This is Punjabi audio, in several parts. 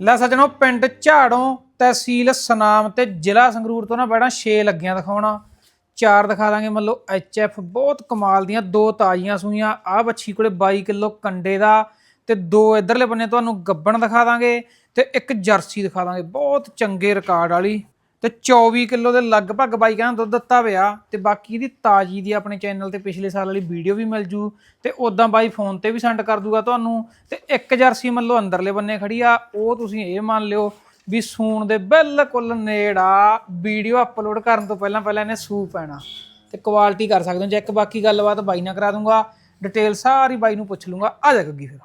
ਲੈ ਸੱਜਣੋ, ਪਿੰਡ ਝਾੜੋਂ ਤਹਿਸੀਲ ਸਨਾਮ ਤੇ ਜ਼ਿਲ੍ਹਾ ਸੰਗਰੂਰ ਤੋਂ ਨਾ ਬੈਣਾ 6 ਲੱਗੀਆਂ ਦਿਖਾਉਣਾ। ਚਾਰ ਦਿਖਾ ਦਾਂਗੇ, ਮੰਨ ਲਓ ਐਫ ਬਹੁਤ ਕਮਾਲ ਦੀਆਂ ਦੋ ਤਾਜ਼ੀਆਂ ਸੂਈਆਂ। ਆਹ ਬੱਚੀ ਕੋਲੇ 22 ਕਿਲੋ ਕੰਡੇ ਦਾ ਤੇ ਦੋ ਇਧਰਲੇ ਬੰਨੇ ਤੁਹਾਨੂੰ ਗੱਬਣ ਦਿਖਾ ਦਾਂਗੇ ਤੇ ਇੱਕ ਜਰਸੀ ਦਿਖਾ ਦਾਂਗੇ। ਬਹੁਤ ਚੰਗੇ ਰਿਕਾਰਡ ਵਾਲੀ। ਤੇ 24 ਕਿਲੋ ਦੇ ਲਗਭਗ ਬਾਈ ਕਹਿੰਦਾ ਦੁੱਧ ਦਿੱਤਾ ਪਿਆ ਤੇ ਬਾਕੀ ਇਹਦੀ ਤਾਜੀ ਦੀ ਆਪਣੇ ਚੈਨਲ ਤੇ ਪਿਛਲੇ ਸਾਲ ਵਾਲੀ ਵੀਡੀਓ ਵੀ ਮਿਲ ਜੂ ਤੇ ਉਦਾਂ ਬਾਈ ਫੋਨ ਤੇ ਵੀ ਸੈਂਡ ਕਰ ਦੂਗਾ ਤੁਹਾਨੂੰ ਤੇ ਇੱਕ ਜਰਸੀ ਮੰਨ ਲਓ ਅੰਦਰਲੇ ਬੰਨੇ ਖੜੀ ਆ, ਉਹ ਤੁਸੀਂ ਇਹ ਮੰਨ ਲਿਓ ਵੀ ਸੂਣ ਦੇ ਬਿਲਕੁਲ ਨੇੜਾ ਵੀਡੀਓ ਅਪਲੋਡ ਕਰਨ ਤੋਂ ਪਹਿਲਾਂ ਪਹਿਲਾਂ ਇਹਨੇ ਸੂ ਪੈਣਾ ਤੇ ਕੁਆਲਿਟੀ ਕਰ ਸਕਦੇ ਹੋ। ਚੈੱਕ ਬਾਕੀ ਗੱਲਬਾਤ ਬਾਈ ਨਾਲ ਕਰਾ ਦੂੰਗਾ ਡਿਟੇਲ ਸਾਰੀ ਬਾਈ ਨੂੰ ਪੁੱਛ ਲੂੰਗਾ, ਆ ਜਾ ਗੱਗੀ ਫਿਰ।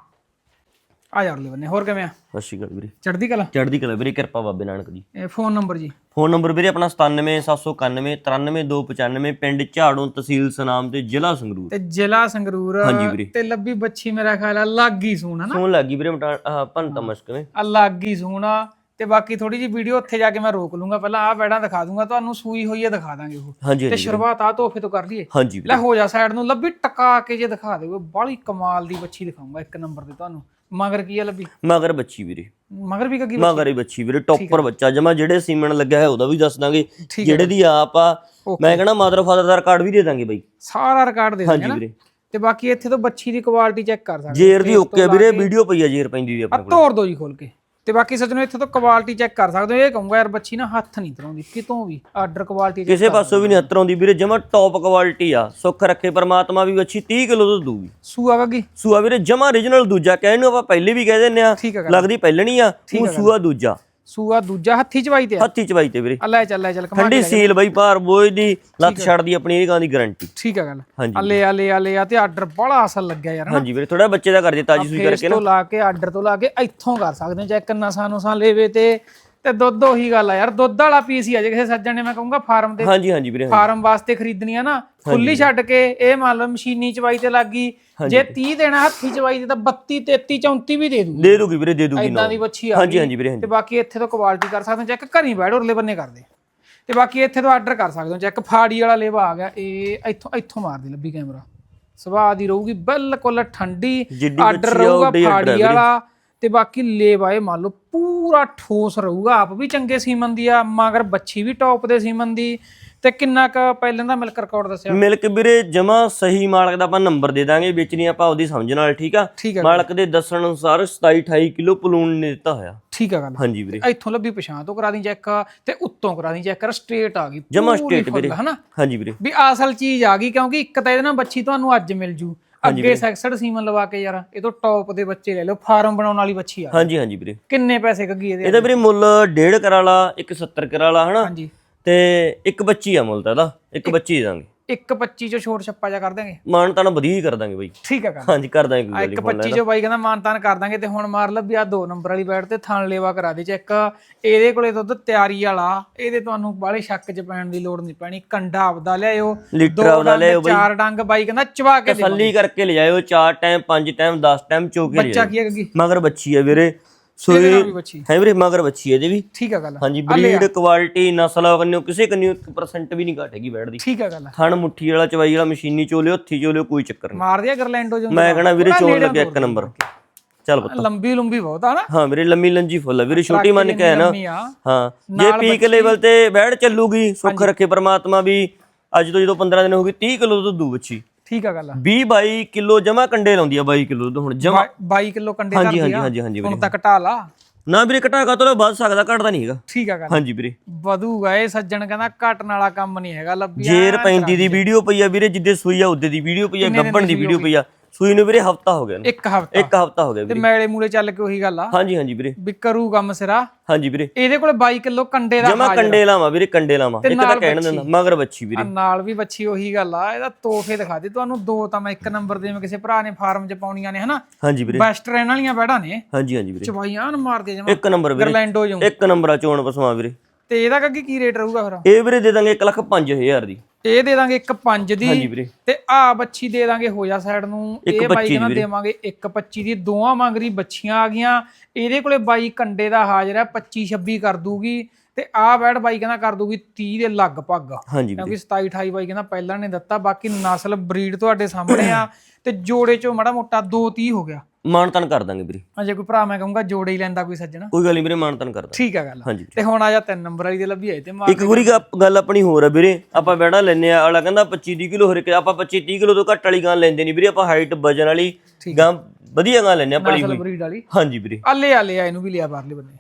ਆ ਜਾ ਅਗਲੇ ਬੰਨੇ ਹੋਰ ਕਿਵੇਂ ਆ? ਸਤਿ ਸ਼੍ਰੀ ਅਕਾਲ ਵੀਰੇ। ਚੜਦੀ ਕਲਾ? ਚੜ੍ਹਦੀ ਕਲਾ ਵੀਰੇ ਕਿਰਪਾ ਬਾਬੇ ਨਾਨਕ ਦੀ। ਇਹ ਫੋਨ ਨੰਬਰ ਜੀ। ਫੋਨ ਨੰਬਰ ਵੀਰੇ ਆਪਣਾ 97791 93295 ਪਿੰਡ ਝਾੜੂ ਤਹਿਸੀਲ ਸਨਾਮ ਤੇ ਜ਼ਿਲ੍ਹਾ ਸੰਗਰੂਰ। ਤੇ ਜ਼ਿਲ੍ਹਾ ਸੰਗਰੂਰ ਹਾਂਜੀ ਵੀਰੇ। ਤੇ ਲੱਭੀ ਬੱਚੀ ਮੇਰਾ ਖਿਆਲ ਆ ਲਾਗੀ ਸੂਣ ਹਨਾ ਫੋਨ ਲੱਗੀ ਵੀਰੇ ਮਟਾ ਭੰਤਾ ਮਸ਼ਕਵੇਂ ਆ ਲਾਗੀ ਸੂਣ ਆ। ਤੇ ਬਾਕੀ ਥੋੜੀ ਜੀ ਵੀਡੀਓ ਉੱਥੇ ਜਾ ਕੇ ਮੈਂ ਰੋਕ ਲੂੰਗਾ। ਪਹਿਲਾਂ ਆ ਬੈੜਾਂ ਦਿਖਾ ਦੂੰਗਾ ਤੁਹਾਨੂੰ ਸੂਈ ਹੋਈ ਹੈ ਦਿਖਾ ਦਾਂਗੇ ਉਹ। ਹਾਂਜੀ ਤੇ ਹਾਂਜੀ। ਸ਼ੁਰੂਆਤ ਆ ਤੋਹਫੇ ਤੋਂ ਕਰ ਲਈਏ। ਹਾਂਜੀ ਲੈ ਹੋ ਜਾ ਸਾਈਡ ਨੂੰ ਲੱਭੀ ਟਕਾ ਕੇ ਜੇ ਦਿਖਾ ਦਿਓ। ਬਾਲੀ ਕਮਾਲ ਦੀ ਬੱਚੀ ਦਿਖਾਉਂਗਾ ਇੱਕ ਨੰਬਰ ਤੇ ਤੁਹਾਨੂੰ। ਮਗਰ ਕੀ ਆ ਲੱਭੀ? ਮਗਰ ਬੱਚੀ ਵੀਰੇ। ਮਗਰ ਵੀ ਕੱਗੀ ਮਗਰ ਹੀ ਬੱਚੀ ਵੀਰੇ ਟੌਪਰ ਬੱਚਾ। ਜਮਾ ਜਿਹੜੇ ਸੀਮਨ ਲੱਗਿਆ ਹੈ ਉਹਦਾ ਵੀ ਦੱਸ ਦਾਂਗੇ। ਜਿਹੜੇ ਦੀ ਆਪ ਆ ਮੈਂ ਕਹਣਾ ਮਦਰ ਫਾਦਰ ਦਾ ਰਿਕਾਰਡ ਵੀ ਦੇ ਦਾਂਗੇ ਬਾਈ। ਸਾਰਾ ਰਿਕਾਰਡ ਦੇ ਦਾਂਗੇ ਹਾਂਜੀ ਵੀਰੇ। ਤੇ ਬਾਕੀ ਇੱਥੇ ਤੋਂ ਬੱਚੀ ਦੀ ਕੁਆਲਿਟੀ ਚੈੱਕ ਕਰ ਸਕਦੇ ਜੇਰ ਦੀ ਓਕੇ ਵੀਰੇ ਵੀਡੀਓ ਪਈ ਆ ਜੇਰ ਪੈਂਦੀ ਦੀ ਆ ਆਪਣੇ ਕੋਲ। ਤੋੜ ਦੋ ਜੀ ਖੋਲ ਕੇ। ਤੇ ਬਾਕੀ ਸੱਜਣੋ ਇੱਥੇ ਤੋਂ ਕੁਆਲਿਟੀ ਚੈੱਕ ਕਰ ਸਕਦੇ ਹੋ। ਇਹ ਕਹੂੰਗਾ ਯਾਰ ਬੱਚੀ ਨਾ ਹੱਥ ਨਹੀਂ ਤਰਾਉਂਦੀ ਕਿਤੋਂ ਵੀ ਆਰਡਰ ਕੁਆਲਿਟੀ ਕਿਸੇ ਪਾਸੋਂ ਵੀ ਨਹੀਂ ਹੱਥ ਆਉਂਦੀ ਵੀਰੇ ਜਮਾ ਟੌਪ ਕੁਆਲਿਟੀ ਆ। ਸੁੱਖ ਰੱਖੇ ਪਰਮਾਤਮਾ ਵੀ ਬੱਚੀ 30 ਕਿਲੋ ਦੁੱਧ ਦੂਗੀ ਸੂਆ ਗੱਗੀ ਸੂਆ ਵੀਰੇ ਜਮਾ origignal ਦੂਜਾ ਕਹਿਣ ਨੂੰ ਆਪਾਂ ਪਹਿਲੇ ਵੀ ਕਹਿ ਦਿੰਨੇ ਆ ਲੱਗਦੀ ਪਹਿਲਣੀ ਆ ਉਹ ਸੂਆ ਦੂਜਾ। ਸੂਆ ਦੂਜਾ ਹੱਥੀ ਚਵਾਈ ਤੇ ਆ? ਹੱਥੀ ਚਵਾਈ ਤੇ ਵੀਰੇ। ਆ ਲੈ ਚੱਲ ਲੈ ਚੱਲ ਕਮਾ ਠੰਡੀ ਸੀਲ ਬਈ ਭਾਰ ਬੋਝ ਦੀ ਲੱਤ ਛੱਡਦੀ ਆਪਣੀ ਇਹ ਗਾਂ ਦੀ ਗਾਰੰਟੀ ਠੀਕ ਆ ਗੱਲ। ਹਾਂਜੀ। ਆ ਲੈ ਆ ਲੈ ਆ ਤੇ ਆਰਡਰ ਬੜਾ ਅਸਲ ਲੱਗਿਆ ਯਾਰ ਹਾਂਜੀ ਵੀਰੇ ਥੋੜਾ ਬੱਚੇ ਦਾ ਕਰ ਦੇ ਤਾਜੀ ਸੂਈ ਫੇਸ ਕਰਕੇ ਨਾ। ਤੋਂ ਲਾ ਕੇ ਆਰਡਰ ਤੋਂ ਲਾ ਕੇ ਇੱਥੋਂ ਕਰ ਸਕਦੇ ਹੋ ਚੈੱਕ ਨਸਾਂ ਨੁਸਾਂ ਲੈਵੇ ਤੇ ਤੇ ਦੁੱਧ ਉਹੀ ਗੱਲ ਆ ਯਾਰ ਦੁੱਧ ਵਾਲਾ ਪੀਸ ਹੀ ਆ ਜੇ ਕਿਸੇ ਸੱਜਣ ਨੇ ਮੈਂ ਕਹੂੰਗਾ ਫਾਰਮ ਦੇ ਹਾਂਜੀ ਹਾਂਜੀ ਵੀਰੇ ਹਾਂਜੀ। ਫਾਰਮ ਵਾਸਤੇ ਖਰੀਦਣੀ ਆ ਨਾ ਖੁੱਲੀ ਛੱਡ ਕੇ ਇਹ ਮੰਨ ਲਓ ਮਸ਼ੀਨੀ ਚਵਾਈ ਤੇ ਲੱਗੀ ਜੇ 30 ਦੇਣਾ ਹੱਥੀ ਚਵਾਈ ਤੇ ਤਾਂ 32 33 34 ਵੀ ਦੇ ਦੂ ਦੇ ਦੂਗੀ ਵੀਰੇ ਦੇ ਦੂਗੀ ਇਦਾਂ ਦੀ ਬੱਚੀ ਆ ਹਾਂਜੀ। ਹਾਂਜੀ ਵੀਰੇ ਤੇ ਬਾਕੀ ਇੱਥੇ ਤੋਂ ਕੁਆਲਿਟੀ ਕਰ ਸਕਦੇ ਹੋ ਚੈੱਕ ਘਰੀ ਬੈਠ ਉਰਲੇ ਬੰਨੇ ਕਰਦੇ ਤੇ ਬਾਕੀ ਇੱਥੇ ਤੋਂ ਆਰਡਰ ਕਰ ਸਕਦੇ ਹੋ ਚੈੱਕ ਫਾੜੀ ਵਾਲਾ ਲੇਵਾ ਆ ਗਿਆ ਇਹ ਇੱਥੋਂ ਇੱਥੋਂ ਮਾਰ ਦੇ ਲੱਭੀ ਕੈਮਰਾ ਸੁਭਾਅ ਦੀ ਰਹੂਗੀ ਬਿਲਕੁਲ ਠੰਡੀ ਆਰਡਰ ਰਹੂਗਾ ਫਾੜੀ। ਵਾਲਾ। ਤੇ ਬਾਕੀ ਲੇਵਾ ਇਹ ਮੰਨ ਲਓ ਪੂਰਾ ਠੋਸ ਰਹੂਗਾ ਆਪ ਵੀ ਚੰਗੇ ਸੀਮਨ ਦੀ ਆ ਮਗਰ ਬੱਚੀ ਵੀ ਟੌਪ ਦੇ ਸੀਮਨ ਦੀ ਤੇ ਕਿੰਨਾ ਕ ਪਹਿਲਾਂ ਦਾ ਮਿਲਕ ਰਿਕਾਰਡ ਦੱਸਿਆ? ਮਿਲਕ ਵੀਰੇ ਜਮਾ ਸਹੀ ਮਾਲਕ ਦਾ ਆਪਾਂ ਨੰਬਰ ਦੇ ਦਾਂਗੇ ਵੇਚਣੀ ਆਪਾਂ ਉਹਦੀ ਸਮਝ ਨਾਲ ਠੀਕ ਆ? ਮਾਲਕ ਦੇ ਦੱਸਣ ਅਨੁਸਾਰ 27 28 ਕਿਲੋ ਪਲੂਣ ਨੇ ਦਿੱਤਾ ਹੋਇਆ। ਠੀਕ ਆ ਗੱਲ। ਹਾਂਜੀ ਵੀਰੇ। ਇੱਥੋਂ ਲੱਭੀ ਪਛਾਣ ਤੋਂ ਕਰਾ ਦੀ ਚੈੱਕ ਤੇ ਉੱਤੋਂ ਕਰਾ ਦੀ ਚੈੱਕ ਸਟ੍ਰੇਟ ਆ ਗਈ ਜਮਾ full, ਵੀਰੇ। ਹਨਾ? ਹਾਂਜੀ ਵੀਰੇ। ਵੀ ਅਸਲ ਚੀਜ਼ ਆ ਗਈ ਕਿਉਂਕਿ ਇੱਕ ਤਾਂ ਇਹਦੇ ਨਾਲ ਬੱਚੀ ਤੁਹਾਨੂੰ ਅੱਜ ਮਿਲ ਜੂ ਅੱਗੇ ਸੈਕਸਡ ਸੀਮਨ ਲਵਾ ਕੇ ਯਾਰ ਇਹ ਤੋਂ ਟੌਪ ਦੇ ਬੱਚੇ ਲੈ ਲਓ ਫਾਰਮ ਬਣਾਉਣ ਵਾਲੀ ਬੱਚੀ ਆ। ਹਾਂਜੀ ਹਾਂਜੀ ਵੀਰੇ। ਕਿੰਨੇ ਪੈਸੇ ਕੱਗੀ ਇਹਦੇ ਇਹਦਾ ਵੀਰੇ ਮੁੱਲ 1.5 ਕਰਾਲਾ ਇੱਕ 70 ਕਰਾਲਾ ਹਨਾ? ਹਾਂਜੀ। ਤੇ ਇੱਕ ਬੱਚੀ ਆ ਮੁੱਲ ਤਾਂ ਇਹਦਾ ਇੱਕ ਬੱਚੀ ਦਾਂਗੇ। ਇੱਕ 25 ਚੋਂ ਛੋਟ ਛੱਪਾ ਜਾ ਕਰ ਦਾਂਗੇ ਮਾਨ ਤਾਂ ਵਧੀਆ ਹੀ ਕਰ ਦਾਂਗੇ ਬਾਈ। ਠੀਕ ਆ ਗੱਲ ਹਾਂਜੀ ਕਰ ਦਾਂਗੇ ਕੋਈ ਆ ਗੱਲ ਇੱਕ ਨਹੀਂ 25 ਚੋਂ ਬਾਈ ਕਹਿੰਦਾ ਮਾਨਤਾਨ ਕਰ ਦਾਂਗੇ ਤੇ ਹੁਣ ਮਾਰ ਲੱਭੀ ਆ ਦੋ ਨੰਬਰ ਵਾਲੀ ਬੈਟ ਤੇ ਥਣ ਲੇਵਾ ਕਰਾ ਦੇ ਚੈੱਕ। ਇਹਦੇ ਕੋਲੇ ਦੁੱਧ ਤਿਆਰੀ ਵਾਲਾ ਇਹਦੇ ਤੁਹਾਨੂੰ ਬਾਹਲੇ ਸ਼ੱਕ 'ਚ ਪੈਣ ਦੀ ਲੋੜ ਨਹੀਂ ਪੈਣੀ ਕੰਡਾ ਆਪਦਾ ਲਿਆਇਓ। ਲੀਟਰ ਆਪਦਾ ਲਿਆਇਓ ਬਾਈ। ਚਾਰ ਡੰਗ ਬਾਈ ਕਹਿੰਦਾ ਚਵਾ ਕੇ ਦੇ ਤਸੱਲੀ ਕਰਕੇ ਲਿਜਾਇਓ 4 ਟਾਈਮ 5 ਟਾਈਮ 10 ਟਾਈਮ ਚੋਕੇ ਬੱਚਾ ਕੀ ਹੈ ਮਗਰ ਬੱਚੀ ਹੈ ਵੀਰੇ। ਸੋ ਇਹ ਵੀ ਬੱਚੀ ਹੈ। ਵੀਰੇ ਮਗਰ ਬੱਚੀ ਹੈ ਇਹਦੇ ਵੀ। ਠੀਕ ਆ ਗੱਲ। ਹਾਂਜੀ ਬਰੀਡ ਕੁਆਲਿਟੀ ਨਸਲ ਕੰਨਿਓ ਕਿਸੇ ਕੰਨਿਓ 1% ਵੀ ਨਹੀਂ ਘਟੇਗੀ ਬੈਠ ਦੀ। ਠੀਕ ਆ ਗੱਲ। ਥਣ ਮੁੱਠੀ ਵਾਲਾ ਚਵਾਈ ਵਾਲਾ ਮਸ਼ੀਨੀ ਚੋਲਿਓ ਹੱਥੀ ਚੋਲਿਓ ਕੋਈ ਚੱਕਰ ਨਹੀਂ। ਮਾਰ ਦਿਆ ਗਰਲੈਂਡੋ ਜੋ ਮੈਂ ਕਹਣਾ ਵੀਰੇ ਚੋਲ ਲੱਗਿਆ ਇੱਕ ਨੰਬਰ। ਚੱਲ ਪੁੱਤ। ਲੰਬੀ ਲੰਬੀ ਬਹੁਤ ਆ ਨਾ। ਹਾਂ ਵੀਰੇ ਲੰਮੀ ਲੰਜੀ ਫੁੱਲ ਆ। ਵੀਰੇ ਛੋਟੀ ਮੰਨ ਕੇ ਹੈ ਨਾ। ਆ। ਹਾਂ ਜੇ ਪੀਕ ਲੈਵਲ ਤੇ ਬੈਠ ਚੱਲੂਗੀ ਸੁੱਖ ਰੱਖੇ ਪ੍ਰਮਾਤਮਾ ਵੀ ਅੱਜ ਤੋਂ ਜਦੋਂ 15 ਦਿਨ ਹੋ ਗਏ 30 ਕਿਲੋ ਦੁੱਧ ਦੂ ਬੱਚੀ। ਠੀਕ ਆ ਗੱਲ ਆ। 20 22 ਕਿਲੋ ਜਮਾ ਕੰਡੇ ਲਾਉਂਦੀ ਆ 22 ਕਿਲੋ ਦੁੱਧ ਹੁਣ ਜਮਾ। 22 ਕਿਲੋ ਕੰਡੇ ਹਾਂਜੀ ਕਰਦੀ ਹਾਂਜੀ ਆ। ਹਾਂਜੀ ਹਾਂਜੀ ਹੁਣ ਵੀਰੇ। ਤੱਕ ਢਾਲਾ ਨਾ ਵੀਰੇ ਘਟਾ ਕਾ ਤੋਂ ਵੱਧ ਸਕਦਾ ਘਟਦਾ ਨਹੀਂ ਹੈਗਾ। ਠੀਕ ਆ ਗੱਲ ਹਾਂਜੀ ਵੀਰੇ। ਵਧੂਗਾ ਇਹ ਸੱਜਣ ਕਹਿੰਦਾ ਘਟਣ ਵਾਲਾ ਕੰਮ ਨਹੀਂ ਹੈਗਾ ਲੱਭੀ ਜੇਰ ਪੈਂਦੀ ਦੀ ਵੀਡੀਓ ਪਈ ਆ ਵੀਰੇ ਜਿੱਦੇ ਸੂਈ ਆ ਉਹਦੇ ਦੀ ਵੀਡੀਓ ਪਈ ਆ ਗੱਬਣ ਦੀ ਵੀਡੀਓ ਪਈ ਆ। ਸੂਈ ਨੂੰ ਵੀਰੇ ਹਫਤਾ ਹੋ ਗਿਆ ਨੂੰ ਇੱਕ ਹਫਤਾ। ਇੱਕ ਹਫਤਾ ਹੋ ਗਿਆ ਤੇ ਵੀਰੇ। ਮੈਲੇ ਮੂਲੇ ਚੱਲ ਕੇ ਉਹੀ ਗੱਲ ਆ। ਹਾਂਜੀ ਹਾਂਜੀ ਵੀਰੇ। ਵੀ ਕਰੂ ਕੰਮ ਸਿਰਾ। ਹਾਂਜੀ ਵੀਰੇ। ਇਹਦੇ ਕੋਲ 22 ਕਿਲੋ ਕੰਡੇ ਦਾ ਜਮਾ ਕੰਡੇ ਲਾਵਾਂ ਵੀਰੇ ਕੰਡੇ ਲਾਵਾਂ। ਇੱਕ ਤਾਂ ਕਹਿਣ ਦਿੰਦਾ ਮਗਰ ਬੱਚੀ ਵੀਰੇ। ਨਾਲ ਵੀ ਬੱਚੀ ਉਹੀ ਗੱਲ ਆ ਇਹਦਾ ਤੋਹਫੇ ਦਿਖਾ ਦੇ। ਤੁਹਾਨੂੰ ਦੋ ਤਾਂ ਮੈਂ ਇੱਕ ਨੰਬਰ ਦੇ ਮੈਂ ਕਿਸੇ ਭਰਾ ਨੇ ਫਾਰਮ 'ਚ ਪਾਉਣੀਆਂ ਨੇ ਹਨਾ? ਹਾਂਜੀ ਵੀਰੇ। ਬੈਸਟ ਰਹਿਣ ਵਾਲੀਆਂ ਬੈੜਾਂ ਨੇ। ਹਾਂਜੀ ਹਾਂਜੀ ਵੀਰੇ। ਚਵਾਈਆਂ ਨੂੰ ਮਾਰਦੇ ਜਮਾ। ਇੱਕ ਨੰਬਰ ਵੀਰੇ। ਗਰਲੈਂਡੋ ਜੋ। ਇੱਕ ਨੰਬਰ ਆ ਚੋਣ ਪਸਵਾ ਵੀਰੇ। ਤੇ ਇਹਦਾ ਕੱਗੀ ਕੀ ਰੇਟ ਰਹੂਗਾ ਫਿਰ? ਇਹ ਵੀਰੇ ਦੇ ਦਾਂਗੇ 1 ਲੱਖ 5000 ਦੀ। ਇਹ ਦੇ ਦਾਂਗੇ ਇੱਕ 5 ਦੀ ਵੀਰੇ। ਤੇ ਆ ਬੱਚੀ ਦੇ ਦਾਂਗੇ ਹੋ ਜਾ ਸਾਈਡ ਨੂੰ। ਇਹ ਬਾਈ ਕਹਿੰਦਾ ਦੇਵਾਂਗੇ ਇੱਕ 25 ਦੀ। ਦੋਵਾਂ ਮੰਗਰੀ ਬੱਚੀਆਂ ਆ ਗਈਆਂ। ਇਹਦੇ ਕੋਲੇ ਬਾਈ ਕੰਡੇ ਦਾ ਹਾਜ਼ਰ ਹੈ 25 26 ਕਰ ਦੂਗੀ। ਤੇ ਆ ਬੈੜ ਬਾਈ ਕਹਿੰਦਾ ਕਰ ਦੂਗੀ 30 ਦੇ ਲਗਭਗ। ਕਿਉਂਕਿ 27 28 ਬਾਈ ਕਹਿੰਦਾ ਪਹਿਲਾਂ ਨੇ ਦਿੱਤਾ ਬਾਕੀ ਨਸਲ ਬਰੀਡ ਤੁਹਾਡੇ ਸਾਹਮਣੇ ਆ ਤੇ ਜੋੜੇ ਚੋਂ ਮਾੜਾ ਮੋਟਾ 2 30 ਹੋ ਗਿਆ। ਮਾਨਤਨ ਕਰ ਦਾਂਗੇ ਵੀਰੇ। ਅਜੇ ਕੋਈ ਭਰਾ ਮੈਂ ਕਹੂੰਗਾ ਜੋੜੇ ਹੀ ਲੈਂਦਾ ਕੋਈ ਸੱਜਣਾ। ਕੋਈ ਗੱਲ ਨਹੀਂ ਵੀਰੇ ਮਾਨਤਨ ਕਰ ਦਾਂਗੇ। ਠੀਕ ਆ ਗੱਲ। ਹਾਂਜੀ ਤੇ ਹੁਣ ਆ ਜਾ ਤਿੰਨ ਨੰਬਰ ਵਾਲੀ ਦੇ ਲੱਭੀ ਆਏ ਤੇ ਇੱਕ ਗੁਰੀ ਗੱਲ ਆਪਣੀ ਹੋਰ ਆ ਵੀਰੇ ਆਪਾਂ ਬੈੜਾ ਲੈਨੇ ਆ ਅਗਲਾ ਕਹਿੰਦਾ 25 30 ਕਿਲੋ ਹਰ ਆਪਾਂ 25 30 ਕਿਲੋ ਤੋਂ ਘੱਟ ਵਾਲੀ ਗਾਂ ਲੈਂਦੇ ਨਹੀਂ ਵੀਰੇ ਆਪਾਂ ਹਾਈਟ ਵਜਨ ਵਾਲੀ ਗਾਂ ਵਧੀਆ ਗਾਂ ਲੈਨੇ ਆ ਨਸਲ ਹੋਈ ਹਾਂਜੀ ਵੀਰੇ। ਆ ਲੈ ਆ ਲੈ ਆ ਇਹਨੂੰ ਵੀ ਲਿਆ ਬਾਹਰਲੇ ਬੰਨੇ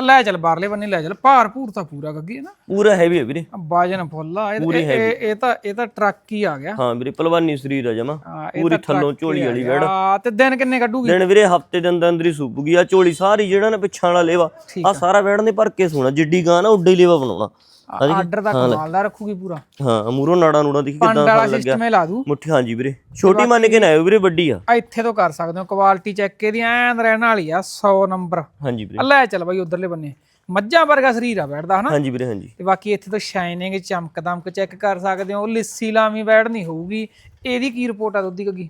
ਆ ਲੈ ਚੱਲ ਬਾਹਰਲੇ ਬੰਨੇ ਲੈ ਚੱਲ ਭਾਰ ਭੂਰ ਤਾਂ ਪੂਰਾ ਗੱਗੀ ਹੈ ਨਾ। ਪੂਰਾ ਹੈਵੀ ਹੈ ਵੀਰੇ। ਆ ਬਾਜਨ ਫੁੱਲਾ ਇਹ ਇਹ- ਇਹ ਇਹ ਤਾਂ ਇਹ ਤਾਂ ਟਰੱਕ ਹੀ ਆ ਗਿਆ। ਹਾਂ ਵੀਰੇ ਪਹਿਲਵਾਨੀ ਸਰੀਰ ਆ ਜਮਾ। ਹਾਂ, ਇਹ ਪੂਰੀ ਤਾਂ ਥੱਲੋਂ ਝੋਲੀ ਵਾਲੀ ਬੈੜ ਆ ਤੇ ਦਿਨ ਕਿੰਨੇ ਕੱਢੂਗੀ? ਦਿਨ ਵੀਰੇ ਹਫ਼ਤੇ ਦੇ ਅੰਦਰ ਅੰਦਰ ਹੀ ਸੂਪੂਗੀ ਆ। ਝੋਲੀ ਸਾਰੀ ਜਿਹੜਾ ਨਾ ਪਿੱਛਾਂ ਵਾਲਾ ਲੇਵਾ ਆ। ਸਾਰਾ ਬੈੜ ਨੇ ਭਰ ਕੇ ਸੋਣਾ। ਜਿੱਡੀ ਗਾਂ ਨਾ ਉੱਡੇ ਲੇਵਾ ਬਣਾਉਣਾ। ਆਰਡਰ ਦਾ ਕਮਾਲ ਦਾ ਰੱਖੂਗੀ ਪੂਰਾ। ਹਾਂ ਮੂਰੋਂ ਨਾੜਾ ਨੂੜਾ ਦੇਖੀ ਪੰਡ ਕਿਦਾਂ ਵਾਲਾ ਸਿਸਟਮ ਲਾ ਦੂ। ਮੁੱਠੀ ਹਾਂਜੀ ਵੀਰੇ। ਛੋਟੀ ਮੰਨ ਕੇ ਨਾ ਆਇਓ ਵੀਰੇ ਵੱਡੀ ਆ। ਇੱਥੇ ਤੋਂ ਕਰ ਸਕਦੇ ਹੋ ਕੁਆਲਿਟੀ ਚੈੱਕ ਇਹਦੀ ਐਨ ਰਹਿਣ ਵਾਲੀ ਆ 100 ਨੰਬਰ। ਹਾਂਜੀ ਵੀਰੇ। ਲੈ ਚੱਲ ਬਾਈ ਉਧਰਲੇ ਬੰਨੇ। ਮੱਝਾਂ ਵਰਗਾ ਸਰੀਰ ਆ ਬੈਠਦਾ ਹਨਾ? ਹਾਂਜੀ ਵੀਰੇ ਹਾਂਜੀ ਤੇ ਬਾਕੀ ਇੱਥੇ ਤੋਂ ਸ਼ਾਈਨਿੰਗ ਚਮਕ ਦਮਕ ਚੈੱਕ ਕਰ ਸਕਦੇ ਹੋ ਲਿੱਸੀ ਲਾਵੀਂ ਬੈੜ ਨਹੀਂ ਹੋਊਗੀ। ਇਹਦੀ ਕੀ ਰਿਪੋਰਟ ਆ ਦੁੱਧੀ ਕੱਗੀ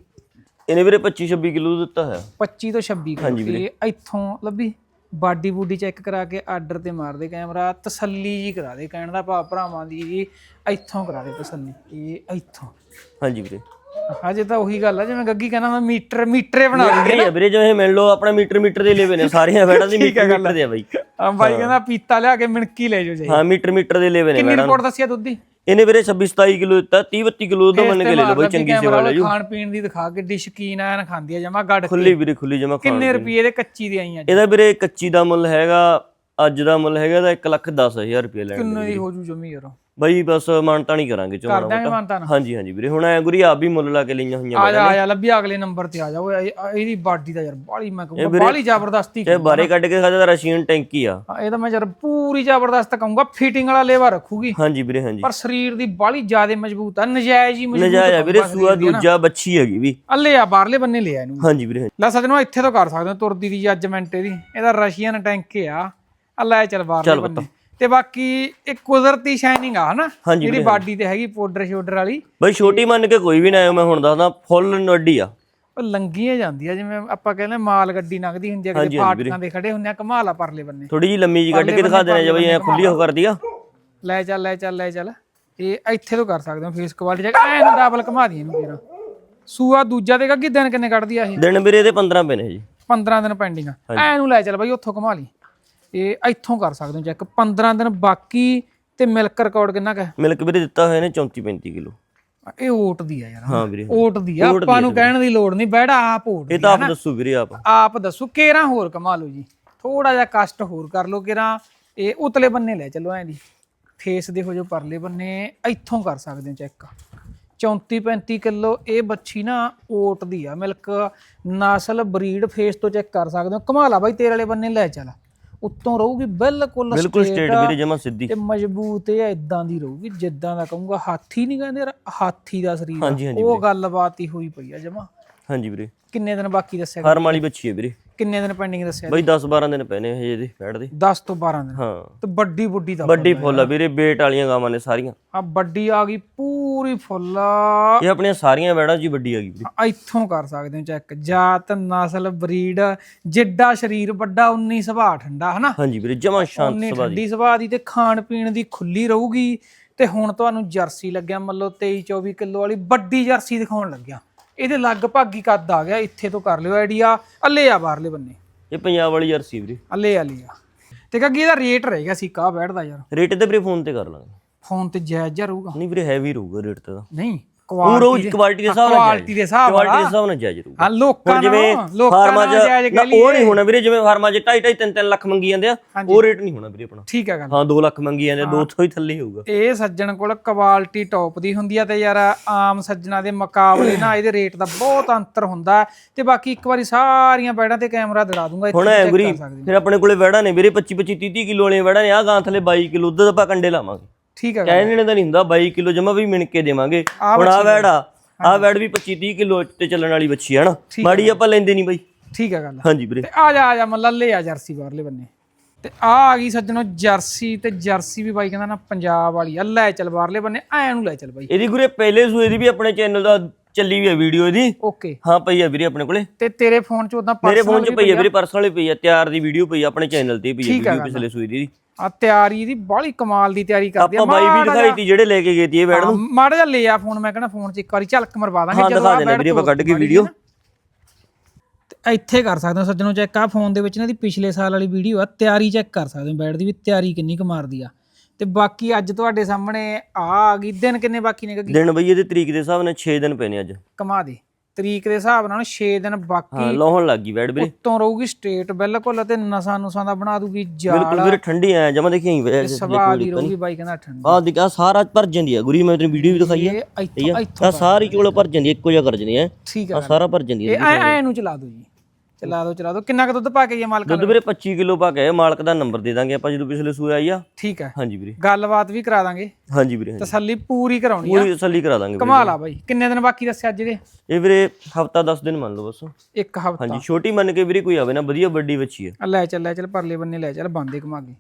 ਇਹਨੇ ਵੀਰੇ 25 26 ਕਿਲੋ ਦਿੱਤਾ ਹੋਇਆ। 25 ਤੋਂ 26 ਕਿਲੋ ਇੱਥੋਂ ਲੱਭੀ? ਬਾਡੀ ਬੂਡੀ ਚੈੱਕ ਕਰਾ ਕੇ ਆਰਡਰ ਤੇ ਮਾਰ ਦੇ ਕੈਮਰਾ ਤਸੱਲੀ ਜੀ ਕਰਾ ਦੇ ਕਹਿਣ ਦਾ ਭਾਵ ਭਰਾਵਾਂ ਦੀ ਜੀ ਇੱਥੋਂ ਕਰਾ ਦੇ ਤਸੱਲੀ ਇਹ ਇੱਥੋਂ। ਹਾਂਜੀ ਵੀਰੇ। ਹਜੇ ਤਾਂ ਉਹੀ ਗੱਲ ਆ ਜਿਵੇਂ ਗੱਗੀ ਕਹਿੰਦਾ ਮੈਂ ਮੀਟਰ ਮੀਟਰੇ ਬਣਾ ਵੀਰੇ ਆ। ਵੀਰੇ ਜਿਵੇਂ ਮਿਲ ਲਓ ਆਪਣਾ ਮੀਟਰ ਮੀਟਰ ਦੇ ਲੇਵੇ ਨੇ ਸਾਰੀਆਂ ਬੈੜਾਂ ਦੀ ਮੀਟਰ ਮੀਟਰ ਦੇ ਆ ਬਾਈ। ਆ ਬਾਈ ਕਹਿੰਦਾ ਪੀਤਾ ਲਿਆ ਕੇ ਮਿਣਕੀ ਲੈ ਜਾਓ ਜੀ ਹਾਂ ਮੀਟਰ ਮੀਟਰ ਦੇ ਲੇਵੇ ਨੇ ਕਿੰਨੀ ਰਿਪੋਰਟ ਦੱਸਿਆ ਦੁੱਧੀ ਇਹਨੇ ਵੀਰੇ 26 27 ਕਿਲੋ ਦਿੱਤਾ 30 32 ਕਿਲੋ ਦਾ ਮੰਨ ਕੇ ਲੈ ਲਓ ਬਾਈ ਚੰਗੀ ਸੇਵਾ ਲੈ ਜੂ। ਖਾਣ ਪੀਣ ਦੀ ਦਿਖਾ ਕੇ ਡਿਸ਼ ਕੀਨ ਐਨ ਖਾਂਦੀ ਆ ਜਮਾ ਗੱਡ ਖੁੱਲੀ ਵੀਰੇ ਖੁੱਲੀ ਜਮਾ ਖਾਣ ਕਿੰਨੇ ਰੁਪਏ ਦੇ ਕੱਚੀ ਦੀ ਆਈਆਂ ਇਹਦਾ ਵੀਰੇ ਕੱਚੀ ਦਾ ਮੁੱਲ ਹੈਗਾ ਅੱਜ ਦਾ ਮੁੱਲ ਹੈਗਾ ਦਾ 1 ਲੱਖ 10000 ਰੁਪਏ ਲੈਣ ਕਿੰਨੇ ਦੀ ਹੋ ਜੂ ਜਮੀ ਯਾਰ। ਬਾਈ ਬਸ ਮਾਨਤਾ ਨਹੀਂ ਕਰਾਂਗੇ ਚੋਂ ਕਰ ਦਾਂਗੇ ਮਾਨਤਾ ਨਾ। ਹਾਂਜੀ ਹਾਂਜੀ ਵੀਰੇ ਹੁਣ ਐ ਗੁਰੀ ਆਪ ਵੀ ਮੁੱਲ ਲਾ ਕੇ ਲਈਆਂ ਹੋਈਆਂ ਆ ਜਾ ਆ ਜਾ ਲੱਭੀ ਅਗਲੇ ਨੰਬਰ ਤੇ ਆ ਜਾ। ਓਏ ਇਹ- ਇਹਦੀ ਬਾਡੀ ਦਾ ਯਾਰ ਬਾਲੀ ਮੈਂ ਕਹੂੰਗਾ ਬਾਲੀ ਜ਼ਬਰਦਸਤੀ ਤੇ ਬਾਰੇ ਕੱਢ ਕੇ ਖਾਦਾ ਰਸ਼ੀਅਨ ਟੈਂਕੀ ਆ। ਹਾਂ, ਇਹ ਤਾਂ ਮੈਂ ਯਾਰ ਪੂਰੀ ਜ਼ਬਰਦਸਤ ਕਹੂੰਗਾ ਫਿਟਿੰਗ ਵਾਲਾ ਲੇਵਾ ਰੱਖੂਗੀ। ਹਾਂਜੀ ਵੀਰੇ ਹਾਂਜੀ। ਪਰ ਸਰੀਰ ਦੀ ਬਾਲੀ ਜ਼ਿਆਦਾ ਮਜ਼ਬੂਤ ਆ ਨਜਾਇਜ਼ ਹੀ ਮਜ਼ਬੂਤ ਨਜਾਇਜ਼ ਆ ਵੀਰੇ ਸੂਆ ਦੂਜਾ ਬੱਚੀ ਹੈਗੀ ਵੀ। ਅੱਲੇ ਆ ਬਾਹਰਲੇ ਬੰਨੇ ਲਿਆ ਇਹਨੂੰ। ਹਾਂਜੀ ਵੀਰੇ। ਲੈ ਸੱਜਣੋ ਇੱਥੇ ਤੋਂ ਕਰ ਸਕਦੇ ਹੋ ਤੁਰਦੀ ਦੀ ਜੱਜਮੈਂਟ ਇਹਦੀ। ਇਹਦਾ ਰਸ਼ੀਅਨ ਟੈਂਕ ਆ। ਅੱਲਾ ਚੱਲ ਬਾਹਰਲੇ ਬੰਨੇ। ਤੇ ਬਾਕੀ ਇਹ ਕੁਦਰਤੀ ਸ਼ਾਈਨਿੰਗ ਆ ਹਨਾ? ਜਿਹੜੀ ਬਾਡੀ ਤੇ ਹੈਗੀ ਪਾਊਡਰ ਸ਼ੋਡਰ ਵਾਲੀ। ਬਾਈ ਛੋਟੀ ਮੰਨ ਕੇ ਕੋਈ ਵੀ ਨਾ ਆਇਓ ਮੈਂ ਹੁਣ ਦੱਸਦਾ ਫੁੱਲ ਨੱਡੀ ਆ। ਉਹ ਲੰਗੀਆਂ ਜਾਂਦੀ ਆ ਜਿਵੇਂ ਆਪਾਂ ਕਹਿੰਦੇ ਮਾਲ ਗੱਡੀ ਲੰਘਦੀ ਹੁੰਦੀ ਆ ਕਿਤੇ ਫਾਟਕਾਂ ਦੇ ਖੜੇ ਹੁੰਦੇ ਆ ਕਮਾਲਾ ਪਰਲੇ ਬੰਨੇ। ਥੋੜੀ ਜੀ ਲੰਮੀ ਜੀ ਕੱਢ ਕੇ ਦਿਖਾ ਦੇਣਾ ਜੇ ਬਾਈ ਐ ਖੁੱਲੀ ਹੋ ਕਰਦੀ ਆ। ਲੈ ਚੱਲ ਲੈ ਚੱਲ ਲੈ ਚੱਲ। ਇਹ ਇੱਥੇ ਤੋਂ ਕਰ ਸਕਦੇ ਹੋ ਫੇਸ ਕੁਆਲਿਟੀ ਚੈੱਕ ਐਨ ਡਬਲ ਘਮਾ ਦੀ ਇਹਨੂੰ ਫੇਰ। ਸੂਆ ਦੂਜਾ ਦੇਗਾ ਕਿ ਦਿਨ ਕਿੰਨੇ ਕੱਢਦੀ ਆ ਇਹ? ਦਿਨ ਵੀਰੇ ਇਹਦੇ 15 ਪਏ ਨੇ ਜੀ। 15 ਦਿਨ ਪੈਂਡਿੰਗ ਆ। ਐ ਨੂੰ ਲੈ ਚੱਲ ਬਾਈ ਉੱਥੋਂ ਘਮਾ ਲਈ। ਇਹ ਇੱਥੋਂ ਕਰ ਸਕਦੇ ਹੋ ਚੈੱਕ 15 ਦਿਨ ਬਾਕੀ ਤੇ ਮਿਲਕ ਰਿਕਾਰਡ ਕਿੰਨਾ ਕੁ ਮਿਲਕ ਵੀਰੇ ਦਿੱਤਾ ਹੋਇਆ ਨੇ 34 35 ਕਿਲੋ। ਇਹ ਓਟ ਦੀ ਆ ਯਾਰ ਹਾਂ। ਵੀਰੇ ਓਟ ਦੀ ਆ। ਆਪਾਂ ਨੂੰ ਕਹਿਣ ਦੀ ਲੋੜ ਨਹੀਂ ਬੈੜਾ ਆਪ ਓਟ ਇਹ ਤਾਂ ਆਪ ਦੱਸੋ ਵੀਰੇ ਆਪ। ਆਪ ਦੱਸੋ ਕੇਰਾ ਹੋਰ ਕਮਾ ਲਓ ਜੀ। ਥੋੜਾ ਜਿਹਾ ਕਸ਼ਟ ਹੋਰ ਕਰ ਲਓ ਕੇਰਾ। ਇਹ ਉਤਲੇ ਬੰਨੇ ਲੈ ਚੱਲੋ ਐਂ ਦੀ ਫੇਸ ਦੇ ਹੋ ਜੋ ਪਰਲੇ ਬੰਨੇ ਇੱਥੋਂ ਕਰ ਸਕਦੇ ਹੋ ਚੈੱਕ 34 35 ਕਿਲੋ ਇਹ ਬੱਚੀ ਨਾ ਓਟ ਦੀ ਆ। ਮਿਲਕ ਨਸਲ ਬਰੀਡ ਫੇਸ ਤੋਂ ਚੈੱਕ ਕਰ ਸਕਦੇ ਹੋ। ਕਮਾਲਾ ਬਾਈ ਤੇਰੇ ਵਾਲੇ ਬੰਨੇ ਲੈ ਚੱਲ। ਉੱਤੋਂ ਰਹੂਗੀ ਬਿਲਕੁਲ ਬਿਲਕੁਲ ਸਟੇਟ ਵੀਰੇ ਜਮਾ ਸਿੱਧੀ। ਤੇ ਮਜ਼ਬੂਤ ਇਹ ਇਦਾਂ ਦੀ ਰਹੂਗੀ ਜਿੱਦਾਂ ਦਾ ਕਹੂੰਗਾ ਹਾਥੀ ਨਹੀਂ ਕਹਿੰਦੇ ਯਾਰ ਹਾਥੀ ਦਾ ਸਰੀਰ ਉਹ ਗੱਲਬਾਤ ਹੀ ਹੋਈ ਪਈ ਆ ਜਮਾ। ਹਾਂਜੀ ਵੀਰੇ। ਕਿੰਨੇ ਦਿਨ ਬਾਕੀ ਦੱਸਿਆ ਫਾਰਮ ਵਾਲੀ ਬੱਚੀ ਹੈ ਵੀਰੇ। ਕਿੰਨੇ ਦਿਨ ਪੈਂਡਿੰਗ ਦੱਸਿਆ ਬਾਈ 10 12 ਦਿਨ ਪਏ ਨੇ ਹਜੇ ਇਹਦੇ ਫੈੜ ਦੇ। 10 ਤੋਂ 12 ਦਿਨ। ਹਾਂ। ਤੇ ਵੱਡੀ ਬੁੱਢੀ ਦਾ ਵੱਡੀ ਫੁੱਲ ਆ ਵੀਰੇ ਬੇਟ ਵਾਲੀਆਂ ਗਾਵਾਂ ਨੇ ਸਾਰੀਆਂ। ਆ ਵੱਡੀ ਆ ਗਈ ਪੂਰੀ ਫੁੱਲ। ਇਹ ਆਪਣੀਆਂ ਸਾਰੀਆਂ ਵੈੜਾਂ ਜੀ ਵੱਡੀ ਆ ਗਈ ਵੀਰੇ। ਇੱਥੋਂ ਕਰ ਸਕਦੇ ਹੋ ਚੈੱਕ ਜਾਤ ਨਸਲ ਬਰੀਡ ਜਿੱਡਾ ਸਰੀਰ ਵੱਡਾ ਉਨੀ ਸੁਭਾਅ ਠੰਡਾ ਹਨਾ? ਹਾਂਜੀ ਵੀਰੇ ਜਮਾ ਸ਼ਾਂਤ ਉਨੀ ਸੁਭਾਅ ਦੀ ਠੰਡੀ ਸੁਭਾਅ ਦੀ ਤੇ ਖਾਣ ਪੀਣ ਦੀ ਖੁੱਲੀ ਰਹੂਗੀ। ਤੇ ਹੁਣ ਤੁਹਾਨੂੰ ਜਰਸੀ ਲੱਗਿਆ ਮੰਨ ਲਓ 23 24 ਕਿਲੋ ਵਾਲੀ ਵੱਡੀ ਜਰਸੀ ਦਿਖਾਉਣ ਲੱਗਿਆ। ਇਹਦੇ ਲਗਭਗ ਹੀ ਕੱਦ ਆ ਗਿਆ ਇੱਥੇ ਤੋਂ ਕਰ ਲਿਓ ਆਈਡੀਆ ਅੱਲੇ ਆ ਬਾਹਰਲੇ ਬੰਨੇ। ਇਹ ਪੰਜਾਬ ਵਾਲੀ ਜਰਸੀ ਵੀਰੇ। ਅੱਲੇ ਆ। ਲਿਆ ਤੇ ਕੱਗੀ ਇਹਦਾ ਰੇਟ ਰਹੇਗਾ ਸਿੱਕਾ ਬੈਠਦਾ ਯਾਰ। ਰੇਟ ਤੇ ਵੀਰੇ ਫੋਨ ਤੇ ਕਰ ਲਾਂਗੇ। ਫੋਨ ਤੇ ਜਾਇਜ਼ ਜਿਹਾ ਰਹੂਗਾ। ਨਹੀਂ ਵੀਰੇ ਹੈਵੀ ਰਹੂਗਾ ਰੇਟ ਤੇ। ਤਾਂ ਨਹੀਂ ਉਹ ਕੁਆਲਿਟੀ ਦੇ ਹਿਸਾਬ ਨਾਲ ਕੁਆਲਿਟੀ ਦੇ ਹਿਸਾਬ ਕੁਆਲਿਟੀ ਦੇ ਨਾਲ। ਹਿਸਾਬ ਨਾਲ ਜਾਇਜ਼ ਰਹੂਗਾ। ਹਾਂ ਲੋਕਾਂ ਜਿਵੇਂ ਨਾਲ ਫਾਰਮਾ ਨਾਲ ਚ ਉਹ ਨਹੀਂ ਹੋਣਾ ਵੀਰੇ ਜਿਵੇਂ ਫਾਰਮਾ ਚ 2.5 2.5 3 3 ਲੱਖ ਮੰਗੀ ਜਾਂਦੇ ਆ ਉਹ ਰੇਟ ਨਹੀਂ ਹੋਣਾ ਵੀਰੇ ਆਪਣਾ। ਠੀਕ ਹੈ ਗੱਲ। ਹਾਂ 2 ਲੱਖ ਮੰਗੀ ਜਾਂਦੇ 200 ਹੀ। ਥੱਲੇ ਹੋਊਗਾ। ਇਹ ਸੱਜਣ ਕੋਲ ਕੁਆਲਿਟੀ ਟੌਪ ਦੀ ਹੁੰਦੀ ਆ ਤੇ ਯਾਰ ਆਮ ਸੱਜਣਾ ਦੇ ਮੁਕਾਬਲੇ ਨਾ ਇਹਦੇ ਰੇਟ ਦਾ ਬਹੁਤ ਅੰਤਰ ਹੁੰਦਾ। ਤੇ ਬਾਕੀ ਇੱਕ ਵਾਰੀ ਸਾਰੀਆਂ ਬੈੜਾਂ ਤੇ ਕੈਮਰਾ ਦੜਾ ਦੂੰਗਾ ਇੱਥੇ ਗੁਰੀ ਕਰ ਸਕਦੇ। ਫਿਰ ਆਪਣੇ ਕੋਲੇ ਵੜਾ ਨੇ ਵੀਰੇ 25 25 30 ਕਿਲੋ ਵਾਲੀਆਂ ਵੜਾ ਨੇ ਆ ਗਾਂ ਥੱਲੇ 22 ਕਿਲੋ ਦੁੱਧ ਆਪਾਂ ਕੰਡੇ ਲਾਵਾਂਗੇ। ਠੀਕ ਹੈ ਕਹਿਣੇ ਦਾ ਨਹੀਂ ਹੁੰਦਾ 22 ਕਿਲੋ ਜਮਾ ਵੀ ਮਿਣ ਕੇ ਦੇਵਾਂਗੇ। ਹੁਣ ਆ ਵੜਾ ਆ ਵੜ ਵੀ 25 30 ਕਿਲੋ ਤੇ ਚੱਲਣ ਵਾਲੀ ਬੱਚੀ ਹੈ ਨਾ। ਮਾੜੀ ਆਪਾਂ ਲੈਂਦੇ ਨਹੀਂ ਬਾਈ। ਠੀਕ ਹੈ ਗੱਲ। ਹਾਂਜੀ ਵੀਰੇ। ਤੇ ਆ ਜਾ ਆ ਜਾ ਮੱਲਾ ਲੈ ਆ ਜਰਸੀ ਬਾਹਰਲੇ ਬੰਨੇ। ਤੇ ਆ ਆ ਗਈ ਸੱਜਣੋ ਜਰਸੀ ਤੇ ਜਰਸੀ ਵੀ ਬਾਈ ਕਹਿੰਦਾ ਨਾ ਪੰਜਾਬ ਵਾਲੀ ਆ। ਲੈ ਚੱਲ ਬਾਹਰਲੇ ਬੰਨੇ ਐ ਨੂੰ ਲੈ ਚੱਲ ਬਾਈ। ਇਹਦੀ ਗੁਰੇ ਪਹਿਲੇ ਸੂਏ ਦੀ ਵੀ ਆਪਣੇ ਚੈਨਲ ਦਾ ਚੱਲੀ ਵੀ ਆ ਵੀਡੀਓ ਇਹਦੀ। ਓਕੇ। ਹਾਂ ਪਈ ਆ ਵੀਰੇ ਆਪਣੇ ਕੋਲੇ। ਤੇ ਤੇਰੇ ਫੋਨ 'ਚ ਉਦਾਂ ਮੇਰੇ ਫੋਨ 'ਚ ਪਈ ਆ ਵੀਰੇ ਪਰਸਨਲ ਪਈ ਆ ਤਿਆਰ ਦੀ ਵੀਡੀਓ ਪਈ ਆ ਆਪਣੇ ਚੈਨਲ ਤੇ ਪਈ ਆ ਆ ਵੀਡੀਓ ਪਿਛਲੇ ਸੂਈ ਦੀ। ਆ ਤਿਆਰੀ ਦੀ ਬਾਹਲੀ ਕਮਾਲ ਦੀ ਤਿਆਰੀ ਕਰਦੀ ਆ। ਆਪਾਂ ਬਾਈ ਵੀ ਦਿਖਾਈ ਤੀ ਜਿਹੜੇ ਲੈ ਕੇ ਗਏ ਤੀ ਇਹ ਬੈਡ ਹਾਂ, ਮਾੜਾ ਜਿਹਾ ਲੈ ਆ ਫੋਨ ਮੈਂ ਕਹਿੰਦਾ ਫੋਨ 'ਚ ਇੱਕ ਵਾਰੀ ਝਲਕ ਮਰਵਾ ਦਾਂਗੇ ਹਾਂ ਜਦੋਂ ਦੇਣਾ ਬੈਡ ਵੀਰੇ ਆਪਾਂ ਕੱਢ ਕੇ ਵੀਡੀਓ ਨਾ। ਇੱਥੇ ਕਰ ਸਕਦੇ ਹੋ ਸੱਜਣੋ ਚੈੱਕ ਆ ਫੋਨ ਦੇ ਵਿੱਚ ਇਹਨਾਂ ਦੀ ਪਿਛਲੇ ਸਾਲ ਵਾਲੀ ਵੀਡੀਓ ਆ ਤਿਆਰੀ ਚੈੱਕ ਕਰ ਸਕਦੇ ਹੋ ਬੈਡ ਦੀ ਵੀ ਤਿਆਰੀ ਕਿੰਨੀ ਕੁ ਮਾਰਦੀ ਆ। ਤੇ ਬਾਕੀ ਅੱਜ ਤੁਹਾਡੇ ਸਾਹਮਣੇ ਆ ਆ ਗਈ। ਦਿਨ ਕਿੰਨੇ ਬਾਕੀ ਨੇ ਕਿ ਦਿਨ ਬਈ ਇਹਦੇ ਤਰੀਕ ਦੇ ਹਿਸਾਬ ਨਾਲ 6 ਦਿਨ ਪਏ ਨੇ ਅੱਜ। ਕਮਾ ਦੇ। ਤਰੀਕ ਦੇ ਹਿਸਾਬ ਨਾਲ 6 ਦਿਨ ਬਾਕੀ ਲੋਹਣ ਲੱਗ ਗਈ ਬੈਡ ਵੀਰੇ। ਉੱਤੋਂ ਰਹੂਗੀ ਸਟੇਟ ਬਿਲਕੁਲ ਤੇ ਨਸਾਂ ਨੁਸਾਂ ਦਾ ਬਣਾ ਦੂਗੀ ਜਾਲ। ਬਿਲਕੁਲ ਵੀਰੇ ਠੰਡੀ ਆ ਜਮਾ ਦੇਖੀ ਆਈ ਵੇ ਸਵਾਦ ਦੀ ਰਹੂਗੀ ਬਾਈ ਕਹਿੰਦਾ ਠੰਡੀ। ਆ ਦਿਖਾ ਸਾਰਾ ਭਰ ਜਾਂਦੀ ਆ ਗੁਰੀ ਮੈਂ ਤੈਨੂੰ ਵੀਡੀਓ ਵੀ ਦਿਖਾਈ ਆ। ਇਹ ਸਾਰੀ ਚੋਲ ਭਰ ਜਾਂਦੀ ਇੱਕੋ ਜਿਹਾ ਕਰ ਜਾਂਦੀ ਆ। ਠੀਕ ਆ ਸਾਰਾ ਭਰ ਜਾਂਦੀ ਆ ਇਹ ਐ ਨੂੰ ਚਲਾ ਦਿਓ ਜੀ। ਚਲਾ ਦਿਓ ਚਲਾ ਦਿਓ ਕਿੰਨਾ ਕੁ ਦੁੱਧ ਪਾ ਕੇ ਜੀ ਮਾਲਕ ਦੁੱਧ ਵੀਰੇ 25 ਕਿਲੋ ਪਾ ਕੇ ਮਾਲਕ ਦਾ ਨੰਬਰ ਦੇ ਦਾਂਗੇ ਆਪਾਂ ਜਦੋਂ ਪਿਛਲੇ ਸੂਏ ਆਈ ਆ। ਠੀਕ ਹੈ। ਹਾਂਜੀ ਵੀਰੇ। ਗੱਲਬਾਤ ਵੀ ਕਰਾ ਦਾਂਗੇ। ਹਾਂਜੀ ਵੀਰੇ ਹਾਂਜੀ। ਤਸੱਲੀ ਪੂਰੀ ਕਰਾਉਣੀ ਆ। ਪੂਰੀ ਤਸੱਲੀ ਕਰਾ ਦਾਂਗੇ ਵੀਰੇ। ਕਮਾਲ ਆ ਬਾਈ। ਕਿੰਨੇ ਦਿਨ ਬਾਕੀ ਦੱਸਿਆ ਅੱਜ ਦੇ ਇਹ ਵੀਰੇ ਹਫਤਾ 10 ਦਿਨ ਮੰਨ ਲਓ ਬਸ। ਇੱਕ ਹਫਤਾ। ਹਾਂਜੀ ਛੋਟੀ ਮੰਨ ਕੇ ਵੀਰੇ ਕੋਈ ਆਵੇ ਨਾ ਵਧੀਆ ਵੱਡੀ ਬੱਚੀ ਆ। ਲੈ ਚੱਲ ਲੈ ਚੱਲ ਪਰਲੇ ਬੰਨੇ ਲੈ ਚੱਲ ਬੰਦੇ ਕਮਾਗੇ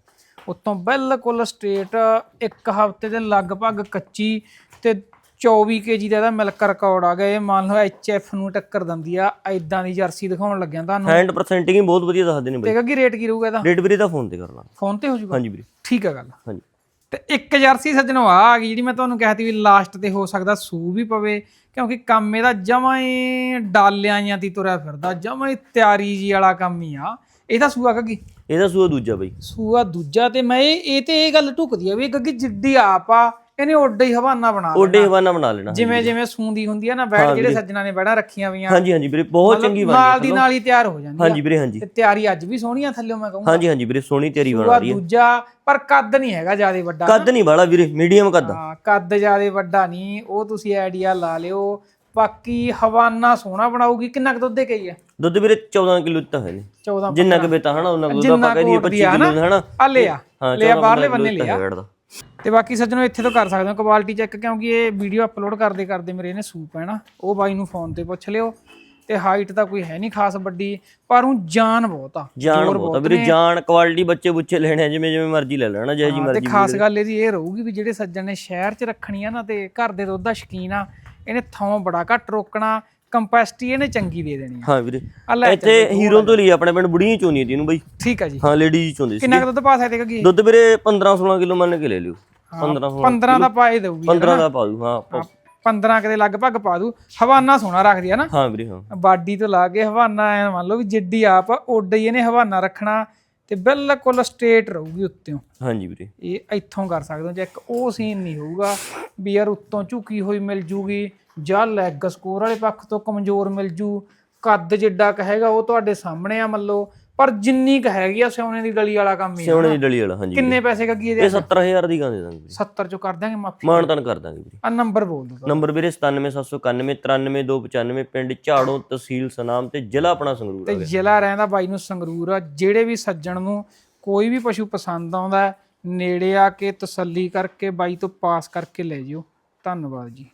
ਉਤੋਂ ਬਿਲਕੁਲ ਸਟੇਟ ਇੱਕ ਹਫ਼ਤੇ ਦੇ ਲਗਭਗ ਕੱਚੀ ਤੇ 24 ਕੇਜੀ ਦਾ ਇਹਦਾ ਮਿਲਕ ਰਿਕਾਰਡ ਆ ਗਿਆ। ਇਹ ਮੰਨ ਲਓ ਐਚਐਫ ਨੂੰ ਟੱਕਰ ਦਿੰਦੀ ਆ ਐਦਾਂ ਦੀ ਜਰਸੀ ਦਿਖਾਉਣ ਲੱਗਿਆ ਤੁਹਾਨੂੰ। ਹੈਂਡ ਪਰਸੈਂਟਿੰਗ ਬਹੁਤ ਵਧੀਆ ਦੱਸਦੇ ਨੇ ਬਈ। ਤੇ ਅੱਗੇ ਰੇਟ ਕੀ ਰਹੂਗਾ ਇਹਦਾ? ਰੇਟ ਵੀਰੇ ਦਾ ਫੋਨ ਤੇ ਕਰ ਲਾਂਗੇ ਫੋਨ ਤੇ ਹੋ ਜਾਊਗਾ ਹਾਂਜੀ ਵੀਰੇ। ਠੀਕ ਆ ਗੱਲ। ਹਾਂਜੀ। ਤੇ ਇੱਕ ਜਰਸੀ ਸੱਜਣੋ ਆ ਆ ਗਈ ਜਿਹੜੀ ਮੈਂ ਤੁਹਾਨੂੰ ਕਹਿਤੀ ਵੀ ਲਾਸਟ ਤੇ ਹੋ ਸਕਦਾ ਸੂ ਵੀ ਪਵੇ ਕਿਉਂਕਿ ਕੰਮ ਇਹਦਾ ਜਮਾਂ ਹੀ ਡਾਲਿਆਂ ਜਾਂ ਦੀ ਤੁਰਿਆ ਫਿਰਦਾ ਜਮਾਂ ਹੀ ਤਿਆਰੀ ਜੀ ਵਾਲਾ ਕੰਮ ਹੀ ਆ। ਇਹਦਾ ਸੂਆ ਕੱਗੀ ਇਹਦਾ ਸੂਆ ਦੂਜਾ ਬਈ। ਸੂਆ ਦੂਜਾ ਤੇ ਮੈਂ ਇਹ ਇਹ ਤੇ ਇਹ ਗੱਲ ਢੁਕਦੀ ਆ ਵੀ ਗੱਗੀ ਜਿੱਡੀ ਆਪ ਆ ਇਹਨੇ ਓਡਾ ਹੀ ਹਵਾਨਾ ਬਣਾ ਲਿਆ ਓਡੇ ਹਵਾਨਾ ਬਣਾ ਲੈਣਾ ਜਿਵੇਂ ਜਿਵੇਂ ਸੂੰਦੀ ਹੁੰਦੀ ਆ ਨਾ ਬੈਠ ਜਿਹੜੇ ਸੱਜਣਾ ਨੇ ਬੈਠਾ ਰੱਖੀਆਂ ਵੀਆਂ। ਹਾਂਜੀ ਹਾਂਜੀ ਵੀਰੇ ਬਹੁਤ ਚੰਗੀ ਬਣੀ ਨਾਲ ਦੀ ਨਾਲ ਹੀ ਤਿਆਰ ਹੋ ਜਾਂਦੀ ਹਾਂਜੀ ਵੀਰੇ ਹਾਂਜੀ। ਤੇ ਤਿਆਰੀ ਅੱਜ ਵੀ ਸੋਹਣੀ ਆ ਥੱਲੇ ਮੈਂ ਕਹੂੰਗਾ। ਹਾਂਜੀ ਹਾਂਜੀ ਵੀਰੇ ਸੋਹਣੀ ਤੇਰੀ ਬਣਾ ਰਹੀ ਹੈ ਦੂਜਾ ਪਰ ਕੱਦ ਨਹੀਂ ਹੈਗਾ ਜ਼ਿਆਦਾ ਵੱਡਾ ਕੱਦ ਨਹੀਂ ਵਾਲਾ ਵੀਰੇ ਮੀਡੀਅਮ ਕੱਦ ਹਾਂ ਕੱਦ ਜ਼ਿਆਦਾ ਵੱਡਾ ਨਹੀਂ ਉਹ ਤੁਸੀਂ ਆਈਡੀਆ ਲਾ ਲਿਓ। ਬਾਕੀ ਹਵਾਨਾ ਸੋਹਣਾ ਬਣਾਉਗੀ ਕਿੰਨਾ ਕੁ ਦੁੱਧ ਦੇ ਕਈ ਹੈ ਦੁੱਧ ਵੀਰੇ 14 ਕਿਲੋ ਤਾਂ ਹੈ ਨੇ 14 ਜਿੰਨਾ ਕੁ ਬੇਤਾ ਹਨਾ ਉਹਨਾਂ ਕੋਲ ਆਪਾਂ ਕਹਿੰਦੇ ਕੋਟ 25 ਦੀ ਆ ਕਿਲੋ ਹਨਾ। ਆ ਲਿਆ। ਲਿਆ 14 ਬਾਹਰਲੇ ਬੰਨੇ ਲਿਆ। ਤੇ ਬਾਕੀ ਸੱਜਣੋ ਇੱਥੇ ਤੋਂ ਕਰ ਸਕਦੇ ਹੋ ਕੁਆਲਿਟੀ ਚੈੱਕ ਕਿਉਂਕਿ ਇਹ ਵੀਡੀਓ ਅਪਲੋਡ ਕਰਦੇ ਕਰਦੇ ਮੇਰੇ ਇਹਨੇ ਸੂਪ ਹੈ ਨਾ ਉਹ ਬਾਈ ਨੂੰ ਫੋਨ ਤੇ ਪੁੱਛ ਲਿਓ। ਤੇ ਹਾਈਟ ਤਾਂ ਕੋਈ ਹੈ ਨਹੀਂ ਖਾਸ ਵੱਡੀ ਪਰ ਉਹ ਜਾਨ ਬਹੁਤ ਆ ਜਾਨ ਬਹੁਤ ਆ ਵੀਰੇ ਜਾਨ ਕੁਆਲਿਟੀ ਬੱਚੇ ਬੁੱਚੇ ਲੈਣੇ ਜਿਵੇਂ ਜਿਵੇਂ ਮਰਜ਼ੀ ਲੈ ਲੈਣਾ ਜਿਹੇ ਜੀ ਤੇ ਮਰਜ਼ੀ ਖਾਸ ਗੱਲ ਇਹਦੀ ਇਹ ਰਹੂਗੀ ਵੀ ਜਿਹੜੇ ਸੱਜਣ ਨੇ ਸ਼ਹਿਰ 'ਚ ਰੱਖਣੀ ਆ ਨਾ ਤੇ ਘਰ ਦੇ ਦੁੱਧ ਦਾ ਸ਼ਕੀਨ ਆ ਇਹਨੇ ਥਾਂ ਬੜਾ ਘੱਟ ਰੋਕਣਾ ਕੰਪੈਸਿਟੀ ਇਹਨੇ ਚੰਗੀ ਦੇ ਦੇਣੀ ਆ। ਹਾਂ ਵੀਰੇ। ਲੈ ਇੱਥੇ ਹੀਰੋ। ਤੋਂ ਲਈ ਆਪਣੇ ਪਿੰਡ ਬੁੜੀਆਂ ਚੋਂਦੀ ਸੀ ਇਹਨੂੰ ਬਈ। ਠੀਕ ਆ ਜੀ। ਹਾਂ ਲੇਡੀਜ਼ ਚੋਂਦੀ ਸੀ। ਕਿੰਨਾ ਕੁ ਦੁੱਧ ਪਾ ਸਕਦੇ ਕਗੀ ਦੁੱਧ ਵੀਰੇ 15 16 ਕਿਲੋ ਮੰਨ ਕੇ ਲੈ ਲਿਓ। 15 16 15 ਦਾ ਪਾਏ ਦੇਊਗੀ 15 ਦਾ ਪਾ ਦੂ ਹਾਂ ਆਪਾਂ- 15 ਕਦੇ ਲਗਭਗ ਪਾ ਦੂ ਹਵਾਨਾ ਸੋਹਣਾ ਰੱਖਦੀ ਆ ਨਾ। ਹਾਂ ਵੀਰੇ ਹਾਂ। ਬਾਡੀ ਤੋਂ ਲਾ ਕੇ ਹਵਾਨਾ ਐ ਮੰਨ ਲਓ ਵੀ ਜਿੱਡੀ ਆਪ ਓਡਾ ਹੀ ਇਹਨੇ ਹਵਾਨਾ ਰੱਖਣਾ ਤੇ ਬਿਲਕੁਲ ਸਟੇਟ ਰਹੂਗੀ ਉੱਤੋਂ ਹਾਂਜੀ ਵੀਰੇ। ਇਹ ਇੱਥੋਂ ਕਰ ਸਕਦੇ ਹੋ ਚੈੱਕ ਉਹ ਸੀਨ ਨਹੀਂ ਹੋਊਗਾ ਵੀ ਯਾਰ ਉੱਤੋਂ ਝੁਕੀ ਹੋਈ ਮਿਲ ਜੂਗੀ ਜਾਂ ਲੈਗ ਸਕੋਰ ਵਾਲੇ ਪੱਖ ਤੋਂ ਕਮਜ਼ੋਰ ਮਿਲ ਜੂ ਕੱਦ ਜਿੱਡਾ ਕ ਹੈਗਾ ਉਹ ਤੁਹਾਡੇ ਸਾਹਮਣੇ ਆ ਮੱਲੋ ਪਰ ਜਿੰਨੀ ਕ ਹੈਗੀ ਆ ਸਿਉਣੇ ਦੀ ਡਲੀ ਵਾਲਾ ਕੰਮ ਹੀ ਆ ਸੋਹਣੇ ਦੀ ਡਲੀ ਵਾਲਾ ਹਾਂਜੀ ਕਿੰਨੇ ਪੈਸੇ ਕੱਗੀ ਇਹਦੇ ਇਹ 70000 ਦੀ ਗਾਂ ਦੇ ਦਾਂਗੇ ਵੀਰੇ 70 ਚੋਂ ਕਰ ਦਾਂਗੇ ਮਾਫੀ ਮਾਣ ਤਾਨ ਕਰ ਦਾਂਗੇ ਵੀਰੇ ਆ ਨੰਬਰ ਬੋਲ ਦੋ ਨੰਬਰ ਵੀਰੇ 97791 93295 ਪਿੰਡ ਝਾੜੋ ਤਹਿਸੀਲ ਸਨਾਮ ਤੇ ਜ਼ਿਲ੍ਹਾ ਆਪਣਾ ਸੰਗਰੂਰ ਤੇ ਆ ਜ਼ਿਲ੍ਹਾ ਰਹਿੰਦਾ ਬਾਈ ਨੂੰ ਸੰਗਰੂਰ ਆ ਜਿਹੜੇ ਵੀ ਸੱਜਣ ਨੂੰ ਕੋਈ ਵੀ ਪਸ਼ੂ ਪਸੰਦ ਆਉਂਦਾ ਨੇੜੇ ਆ ਕੇ ਤਸੱਲੀ ਕਰਕੇ ਬਾਈ ਤੋਂ ਪਾਸ ਕਰਕੇ ਲੈ ਜਿਓ। ਧੰਨਵਾਦ ਜੀ।